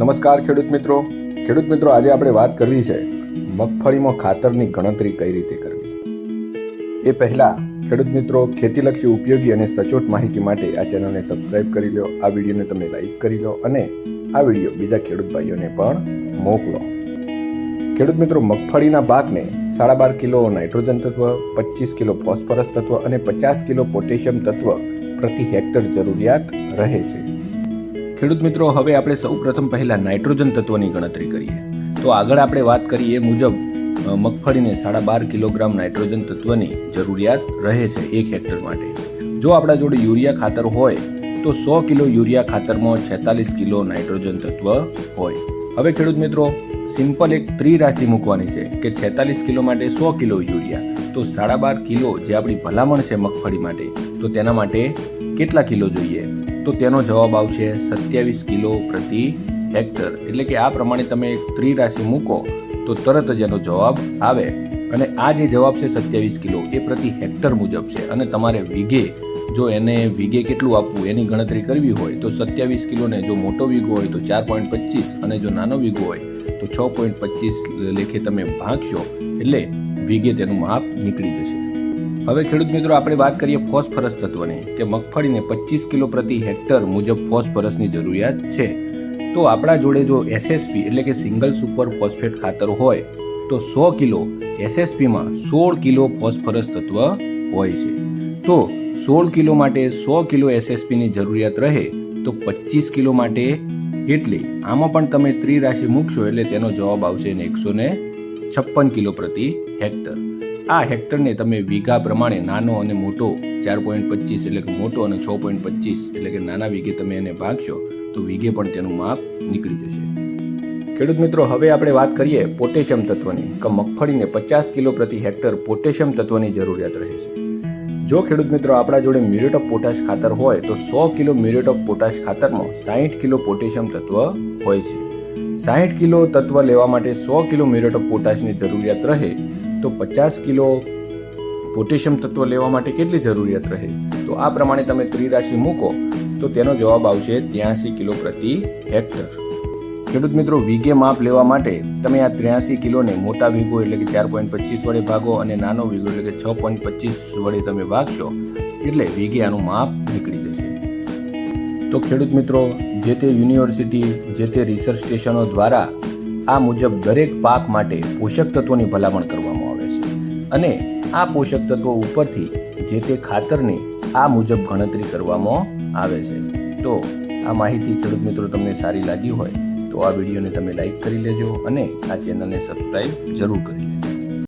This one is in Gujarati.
નમસ્કાર ખેડૂત મિત્રો. ખેડૂત મિત્રો, આજે આપણે વાત કરવી છે મગફળીમાં ખાતરની ગણતરી કઈ રીતે કરવી? એ પહેલા ખેડૂત મિત્રો, ખેતીલક્ષી ઉપયોગી અને સચોટ માહિતી માટે આ ચેનલને સબસ્ક્રાઇબ કરી લો, આ વિડીયોને તમે લાઈક કરી લો અને આ વીડિયો બીજા ખેડૂત ભાઈઓને પણ મોકલો. ખેડૂત મિત્રો, મગફળીના પાકને સાડા બાર કિલો નાઇટ્રોજન તત્વ, પચીસ કિલો ફોસ્ફરસ તત્વ અને પચાસ કિલો પોટેશિયમ તત્વ પ્રતિ હેક્ટર જરૂરિયાત રહે છે. ખેડૂત મિત્રો, હવે આપણે સૌ પ્રથમ પહેલા નાઇટ્રોજન તત્વની ગણતરી કરીએ. તો આગળ આપણે વાત કરીએ મુજબ મગફળીને સાડા બાર કિલોગ્રામ નાઇટ્રોજન તત્વની જરૂરિયાત રહે છે એક હેક્ટર માટે. જો આપણા જોડે યુરિયા ખાતર હોય, તો સો કિલો યુરિયા ખાતરમાં છેતાલીસ કિલો નાઇટ્રોજન તત્વ હોય. હવે ખેડૂત મિત્રો, સિમ્પલ એક ત્રિરાશિ મૂકવાની છે કે છેતાલીસ કિલો માટે સો કિલો યુરિયા. તો સાડા બાર કિલો જે આપણી ભલામણ છે મગફળી માટે, તો તેના માટે કેટલા કિલો જોઈએ? તો તેનો જવાબ આવશે સત્યાવીસ કિલો પ્રતિ હેક્ટર. એટલે કે આ પ્રમાણે તમે ત્રિરાશિ મૂકો તો તરત જ એનો જવાબ આવે. અને આ જે જવાબ છે સત્યાવીસ કિલો એ પ્રતિ હેક્ટર મુજબ છે. અને તમારે વીઘે, જો એને વીઘે કેટલું આપવું, એની ગણતરી કરવી હોય, તો સત્યાવીસ કિલોને જો મોટો વીઘો હોય, તો ચાર પોઈન્ટ પચીસ. અને જો નાનો વીઘો હોય, તો છ પોઈન્ટ પચીસ લેખે તમે ભાગશો, એટલે વીઘે તેનું માપ નીકળી જશે. હવે ખેડૂત મિત્રો, આપણે વાત કરીએ ફોસ્ફરસ તત્વની કે મગફળીને પચીસ કિલો પ્રતિ હેક્ટર મુજબ ફોસ્ફરસની જરૂરિયાત છે. તો આપણા જોડે જો એસએસપી એટલે કે સિંગલ સુપર ફોસ્ફેટ ખાતર હોય, તો સો કિલો એસએસપીમાં સોળ કિલો ફોસ્ફરસ તત્વ હોય છે. તો સોળ કિલો માટે સો કિલો એસએસપીની જરૂરિયાત રહે, તો પચીસ કિલો માટે કેટલી? આમાં પણ તમે ત્રિરાશિ મૂકશો એટલે તેનો જવાબ આવશે એકસો ને છપ્પન કિલો પ્રતિ હેક્ટર. આ હેક્ટરને તમે વીઘા પ્રમાણે નાનો અને મોટો ચાર પોઈન્ટ પચીસ એટલે કે મોટો અને છ પોઈન્ટ પચીસ એટલે કે નાના વીઘે તમે એને ભાગશો, તો વીઘે પણ તેનું માપ નીકળી જશે. ખેડૂત મિત્રો, હવે આપણે વાત કરીએ પોટેશિયમ તત્વની, કે મગફળીને પચાસ કિલો પ્રતિ હેક્ટર પોટેશિયમ તત્વની જરૂરિયાત રહે છે. જો ખેડૂત મિત્રો, આપણા જોડે મ્યુરેટ ઓફ પોટાશ ખાતર હોય, તો સો કિલો મ્યુરેટ ઓફ પોટાશ ખાતરમાં સાહીઠ કિલો પોટેશિયમ તત્વ હોય છે. સાહીઠ કિલો તત્વ લેવા માટે સો કિલો મ્યુરેટ ઓફ પોટાશની જરૂરિયાત રહે તો પચાસ કિલો પોટેશિયમ તત્વ લેવા માટે કેટલી જરૂરિયાત રહે? તો આ પ્રમાણે તમે ત્રિરાશિ મૂકો, તો તેનો જવાબ આવશે ત્યાસી કિલો પ્રતિ હેક્ટર. ખેડૂત મિત્રો, વીઘે માપ લેવા માટે તમે આ ત્ર્યાસી કિલોને મોટા વીઘો એટલે કે ચાર પોઈન્ટ પચીસ વડે ભાગો અને નાનો વીઘો એટલે કે છ પોઈન્ટ પચીસ વડે તમે ભાગશો, એટલે વીઘે આનું માપ નીકળી જશે. તો ખેડૂત મિત્રો, જે તે યુનિવર્સિટી, જે તે રિસર્ચ સ્ટેશનો દ્વારા આ મુજબ દરેક પાક માટે પોષક તત્વોની ભલામણ કરવામાં અને આ પોષક તત્વો ઉપરથી જે તે ખાતરની આ મુજબ ગણતરી કરવામાં આવે છે. તો આ માહિતી ખેડૂત મિત્રો તમને સારી લાગી હોય તો આ વિડીયોને તમે લાઈક કરી લેજો અને આ ચેનલને સબસ્ક્રાઈબ જરૂર કરી લેજો.